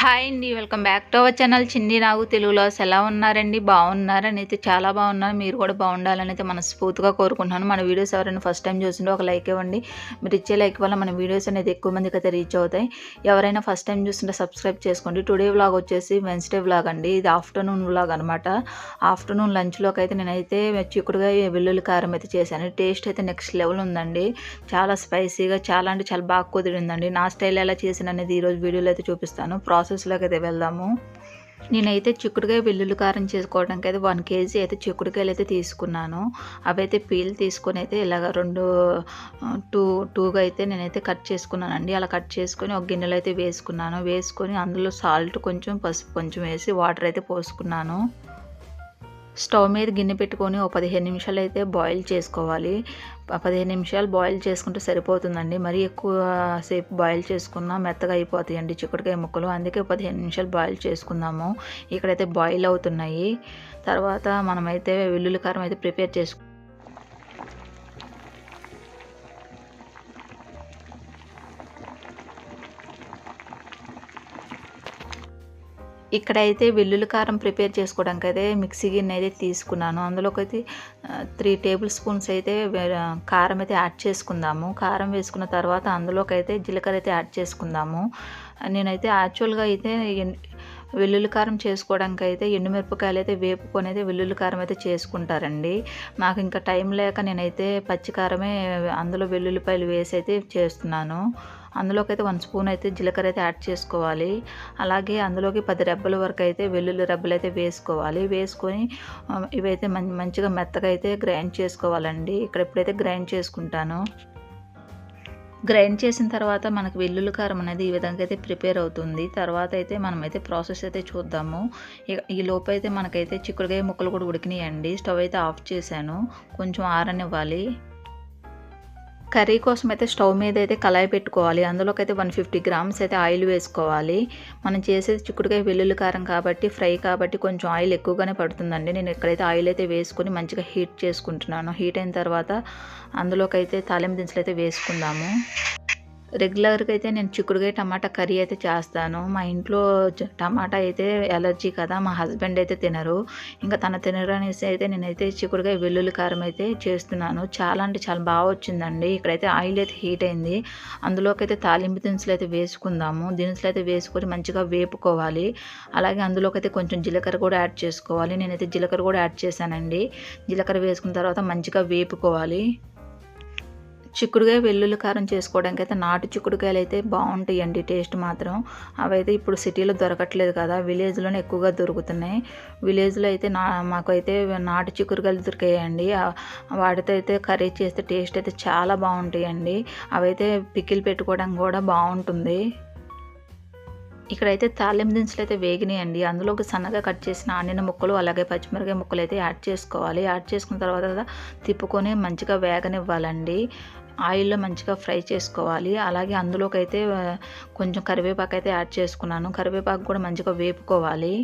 Hi అండి welcome back to our channel. Chinni Nagu తెలుగులో ఎలా ఉన్నారండి? బాగున్నారని అయితే చాలా బాగున్నారు. మీరు కూడా బాగుండాలని అయితే మనస్ఫూర్తిగా కోరుకుంటున్నాను. మన వీడియోస్ ఎవరైనా ఫస్ట్ టైం చూసింటే ఒక లైక్ ఇవ్వండి. మీరు ఇచ్చే లైక్ వల్ల మన వీడియోస్ అనేది ఎక్కువ మందికి అయితే రీచ్ అవుతాయి. ఎవరైనా ఫస్ట్ టైం చూస్తుంటే సబ్స్క్రైబ్ చేసుకోండి. టుడే వ్లాగ్ వచ్చేసి వెన్స్డే వ్లాగ్ అండి. ఇది ఆఫ్టర్నూన్ వ్లాగ్ అనమాట ఆఫ్టర్నూన్ లంచ్లోకి అయితే నేనైతే చిక్కుడుగా వెల్లుల్లి కారం అయితే చేశాను. టేస్ట్ అయితే నెక్స్ట్ లెవెల్ ఉందండి. చాలా స్పైసీగా చాలా అంటే చాలా బాగా కుదిరిందండి. నా స్టైల్ ఎలా చేసిన అనేది ఈరోజు వీడియోలో అయితే చూపిస్తాను. ప్రాసెస్ ప్రాసెస్లోకి అయితే వెళ్దాము. నేనైతే చిక్కుడుకాయ వెల్లుల్లి కారం చేసుకోవడానికి అయితే వన్ కేజీ అయితే చిక్కుడుకాయలు అయితే తీసుకున్నాను. అవైతే పీల్ తీసుకొని అయితే ఇలాగ రెండు టూ టూగా అయితే నేనైతే కట్ చేసుకున్నానండి. అలా కట్ చేసుకొని ఒక గిన్నెలో అయితే వేసుకున్నాను. వేసుకొని అందులో సాల్ట్ కొంచెం పసుపు కొంచెం వేసి వాటర్ అయితే పోసుకున్నాను. స్టవ్ మీద గిన్నె పెట్టుకొని ఒక పదిహేను నిమిషాలు అయితే బాయిల్ చేసుకోవాలి. పదిహేను నిమిషాలు బాయిల్ చేసుకుంటే సరిపోతుందండి. మరీ ఎక్కువ సేపు బాయిల్ చేసుకున్నా మెత్తగా అయిపోతాయండి చిక్కుడుకాయ ముక్కలు. అందుకే పదిహేను నిమిషాలు బాయిల్ చేసుకుందాము. ఇక్కడైతే బాయిల్ అవుతున్నాయి. తర్వాత మనమైతే వెల్లుల్లి కారం అయితే ప్రిపేర్ చేసుకు ఇక్కడైతే వెల్లుల్లి కారం ప్రిపేర్ చేసుకోవడానికి అయితే మిక్సీ గిన్నె అయితే తీసుకున్నాను. అందులోకి అయితే త్రీ టేబుల్ స్పూన్స్ అయితే కారం అయితే యాడ్ చేసుకుందాము. కారం వేసుకున్న తర్వాత అందులోకి అయితే జీలకర్ర అయితే యాడ్ చేసుకుందాము. నేనైతే యాక్చువల్గా అయితే వెల్లుల్లి కారం చేసుకోవడానికి అయితే ఎండుమిరపకాయలు అయితే వేపుకొని అయితే వెల్లుల్లి కారం అయితే చేసుకుంటారండి. నాకు ఇంకా టైం లేక నేనైతే పచ్చికారమే అందులో వెల్లుల్లిపాయలు వేసి అయితే చేస్తున్నాను. అందులోకి అయితే వన్ స్పూన్ అయితే జీలకర్ర అయితే యాడ్ చేసుకోవాలి. అలాగే అందులోకి పది రెబ్బల వరకు అయితే వెల్లుల్లి రెబ్బలు అయితే వేసుకోవాలి. వేసుకొని ఇవైతే మంచిగా మెత్తగా అయితే గ్రైండ్ చేసుకోవాలండి. ఇక్కడ ఎప్పుడైతే గ్రైండ్ చేసుకుంటాను. గ్రైండ్ చేసిన తర్వాత మనకు వెల్లుల్లి కారం అనేది ఈ విధంగా అయితే ప్రిపేర్ అవుతుంది. తర్వాత అయితే మనమైతే ప్రాసెస్ అయితే చూద్దాము. ఈ లోపు అయితే మనకైతే చిక్కుడుకాయ ముక్కలు కూడా ఉడికినాయండి. స్టవ్ అయితే ఆఫ్ చేశాను. కొంచెం ఆరనివ్వాలి. కర్రీ కోసం అయితే స్టవ్ మీద అయితే కళాయి పెట్టుకోవాలి. అందులోకి అయితే వన్ ఫిఫ్టీ గ్రామ్స్ అయితే ఆయిల్ వేసుకోవాలి. మనం చేసేది చిక్కుడుకాయ వెల్లుల్లి కారం కాబట్టి ఫ్రై కాబట్టి కొంచెం ఆయిల్ ఎక్కువగానే పడుతుందండి. నేను ఇక్కడైతే ఆయిల్ అయితే వేసుకుని మంచిగా హీట్ చేసుకుంటున్నాను హీట్ అయిన తర్వాత అందులోకి అయితే తాలింపు దినుసులు అయితే వేసుకుందాము. రెగ్యులర్గా అయితే నేను చిక్కుడుకాయ టమాటా కర్రీ అయితే చేస్తాను. మా ఇంట్లో టమాటా అయితే ఎలర్జీ కదా మా హస్బెండ్ అయితే తినరు. ఇంకా తన తినరు అనేసి అయితే నేనైతే చిక్కుడుకాయ వెల్లుల్లి కారం అయితే చేస్తున్నాను. చాలా అంటే చాలా బాగా వచ్చిందండి. ఇక్కడైతే ఆయిల్ అయితే హీట్ అయింది. అందులోకి అయితే తాలింపు దినుసులు అయితే వేసుకుందాము. దినుసులు అయితే వేసుకొని మంచిగా వేపుకోవాలి. అలాగే అందులోకి అయితే కొంచెం జీలకర్ర కూడా యాడ్ చేసుకోవాలి. నేనైతే జీలకర్ర కూడా యాడ్ చేశానండి. జీలకర్ర వేసుకున్న తర్వాత మంచిగా వేపుకోవాలి. చిక్కుడుకాయ వెల్లుల్లి కారం చేసుకోవడానికి అయితే నాటు చిక్కుడుకాయలు అయితే బాగుంటాయండి టేస్ట్ మాత్రం. అవైతే ఇప్పుడు సిటీలో దొరకట్లేదు కదా విలేజ్లోనే ఎక్కువగా దొరుకుతున్నాయి. విలేజ్లో అయితే నా మాకైతే నాటు చిక్కుడుకాయలు దొరికాయండి. వాటితో అయితే కర్రీ చేస్తే టేస్ట్ అయితే చాలా బాగుంటాయండి. అవైతే పికిల్ పెట్టుకోవడం కూడా బాగుంటుంది. ఇక్కడైతే తాలింపు దినుసులు అయితే వేగినాయండి. అందులోకి సన్నగా కట్ చేసిన ఆనియన ముక్కలు అలాగే పచ్చిమిరకాయ ముక్కలు అయితే యాడ్ చేసుకోవాలి. యాడ్ చేసుకున్న తర్వాత తిప్పుకొని మంచిగా వేగనివ్వాలండి. ఆయిల్లో మంచిగా ఫ్రై చేసుకోవాలి. అలాగే అందులోకి అయితే కొంచెం కరివేపాకు అయితే యాడ్ చేసుకున్నాను. కరివేపాకు కూడా మంచిగా వేపుకోవాలి.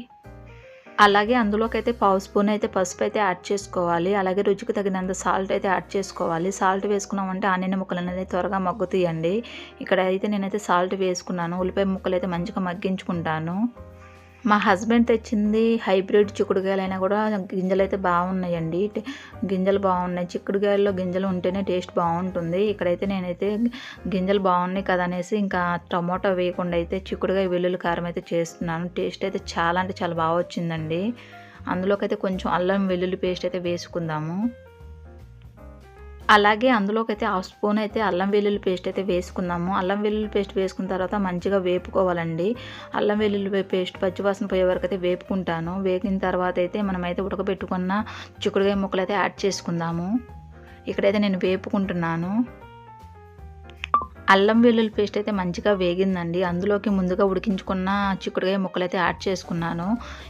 అలాగే అందులోకి అయితే పావు స్పూన్ అయితే పసుపు అయితే యాడ్ చేసుకోవాలి. అలాగే రుచికి తగినంత సాల్ట్ అయితే యాడ్ చేసుకోవాలి. సాల్ట్ వేసుకున్నామంటే ఆనియన్ ముక్కలు అనేది త్వరగా మగ్గుతాయండి. ఇక్కడ అయితే నేనైతే సాల్ట్ వేసుకున్నాను. ఉల్లిపాయ ముక్కలు అయితే మంచిగా మగ్గించుకుంటాను. మా హస్బెండ్ తెచ్చింది హైబ్రిడ్ చిక్కుడుకాయలైనా కూడా గింజలు అయితే బాగున్నాయండి గింజలు బాగున్నాయి. చిక్కుడుకాయల్లో గింజలు ఉంటేనే టేస్ట్ బాగుంటుంది. ఇక్కడైతే నేనైతే గింజలు బాగున్నాయి కదా అనేసి ఇంకా టమాటో వేయకుండా అయితే చిక్కుడుకాయ వెల్లుల్లి కారం అయితే చేస్తున్నాను. టేస్ట్ అయితే చాలా అంటే చాలా బాగా వచ్చిందండి. అందులోకైతే కొంచెం అల్లం వెల్లుల్లి పేస్ట్ అయితే వేసుకుందాము. అలాగే అందులోకి అయితే హాఫ్ స్పూన్ అయితే అల్లం వెల్లుల్లి పేస్ట్ అయితే వేసుకుందాము. అల్లం వెల్లుల్లి పేస్ట్ వేసుకున్న తర్వాత మంచిగా వేపుకోవాలండి. అల్లం వెల్లుల్లి పేస్ట్ పచ్చివాసన పోయే వరకు అయితే వేపుకుంటాను. వేగిన తర్వాత అయితే మనమైతే ఉడకబెట్టుకున్న చిక్కుడుగాయ ముక్కలు అయితే యాడ్ చేసుకుందాము. ఇక్కడైతే నేను వేపుకుంటున్నాను. అల్లం వెల్లుల్లి పేస్ట్ అయితే మంచిగా వేగిందండి. అందులోకి ముందుగా ఉడికించుకున్న చిక్కుడుకాయ ముక్కలు అయితే యాడ్ చేసుకున్నాను.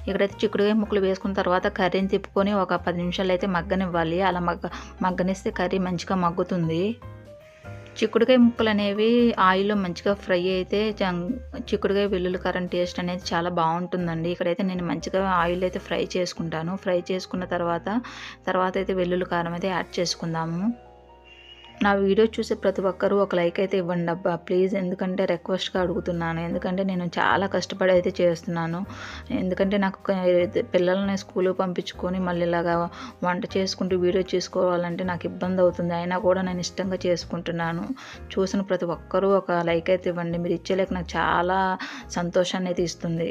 ఇక్కడైతే చిక్కుడుకాయ ముక్కలు వేసుకున్న తర్వాత కర్రీని తిప్పుకొని ఒక పది నిమిషాలు అయితే మగ్గనివ్వాలి. అలా మగ్గ మగ్గనిస్తే కర్రీ మంచిగా మగ్గుతుంది. చిక్కుడుకాయ ముక్కలు అనేవి ఆయిల్లో మంచిగా ఫ్రై అయితే చిక్కుడుకాయ వెల్లుల్లి కారం టేస్ట్ అనేది చాలా బాగుంటుందండి. ఇక్కడైతే నేను మంచిగా ఆయిల్ అయితే ఫ్రై చేసుకుంటాను. ఫ్రై చేసుకున్న తర్వాత తర్వాత అయితే వెల్లుల్లి కారం అయితే యాడ్ చేసుకుందాము. నా వీడియో చూసే ప్రతి ఒక్కరూ ఒక లైక్ అయితే ఇవ్వండి. అబ్బా ప్లీజ్. ఎందుకంటే రిక్వెస్ట్గా అడుగుతున్నాను. ఎందుకంటే నేను చాలా కష్టపడి అయితే చేస్తున్నాను. ఎందుకంటే నాకు పిల్లల్ని స్కూల్కి పంపించుకొని మళ్ళీ ఇలాగా వంట చేసుకుంటూ వీడియో చేసుకోవాలంటే నాకు ఇబ్బంది అవుతుంది. అయినా కూడా నేను ఇష్టంగా చేసుకుంటున్నాను. చూసిన ప్రతి ఒక్కరూ ఒక లైక్ అయితే ఇవ్వండి. మీరు ఇచ్చే లైక్ నాకు చాలా సంతోషాన్ని అయితే ఇస్తుంది.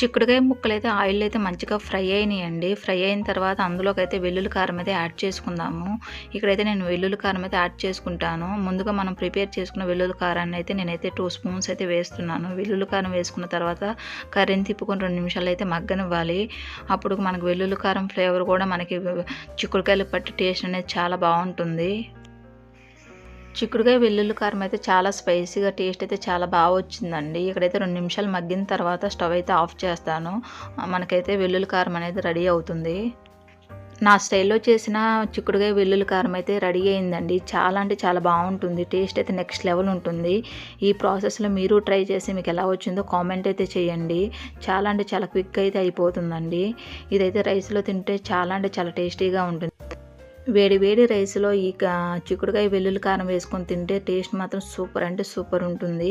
చిక్కుడుకాయ ముక్కలు అయితే ఆయిల్ అయితే మంచిగా ఫ్రై అయినాయండి. ఫ్రై అయిన తర్వాత అందులోకి అయితే వెల్లుల్లి కారం అయితే యాడ్ చేసుకుందాము. ఇక్కడైతే నేను వెల్లుల్లి కారం అయితే యాడ్ చేసుకుంటాను. ముందుగా మనం ప్రిపేర్ చేసుకున్న వెల్లుల్లి కారాన్ని అయితే నేనైతే టూ స్పూన్స్ అయితే వేస్తున్నాను. వెల్లుల్లి కారం వేసుకున్న తర్వాత కర్రీని తిప్పుకొని రెండు నిమిషాలు అయితే మగ్గనివ్వాలి. అప్పుడు మనకు వెల్లుల్లి కారం ఫ్లేవర్ కూడా మనకి చిక్కుడుకాయలు పట్టి టేస్ట్ అనేది చాలా బాగుంటుంది. చిక్కుడుకాయ వెల్లుల్లి కారం అయితే చాలా స్పైసీగా టేస్ట్ అయితే చాలా బాగా వచ్చిందండి. ఇక్కడైతే రెండు నిమిషాలు మగ్గిన తర్వాత స్టవ్ అయితే ఆఫ్ చేస్తాను. మనకైతే వెల్లుల్లి కారం అనేది రెడీ అవుతుంది. నా స్టైల్లో చేసిన చిక్కుడుకాయ వెల్లుల్లి కారం అయితే రెడీ అయిందండి. చాలా అంటే చాలా బాగుంటుంది. టేస్ట్ అయితే నెక్స్ట్ లెవెల్ ఉంటుంది. ఈ ప్రాసెస్లో మీరు ట్రై చేసి మీకు ఎలా వచ్చిందో కామెంట్ అయితే చేయండి. చాలా అంటే చాలా క్విక్ అయితే అయిపోతుందండి. ఇదైతే రైస్లో తింటే చాలా అంటే చాలా టేస్టీగా ఉంటుంది. వేడి వేడి రైస్లో ఈ చిక్కుడుకాయ వెల్లుల్లి కారం వేసుకొని తింటే టేస్ట్ మాత్రం సూపర్ అంటే సూపర్ ఉంటుంది.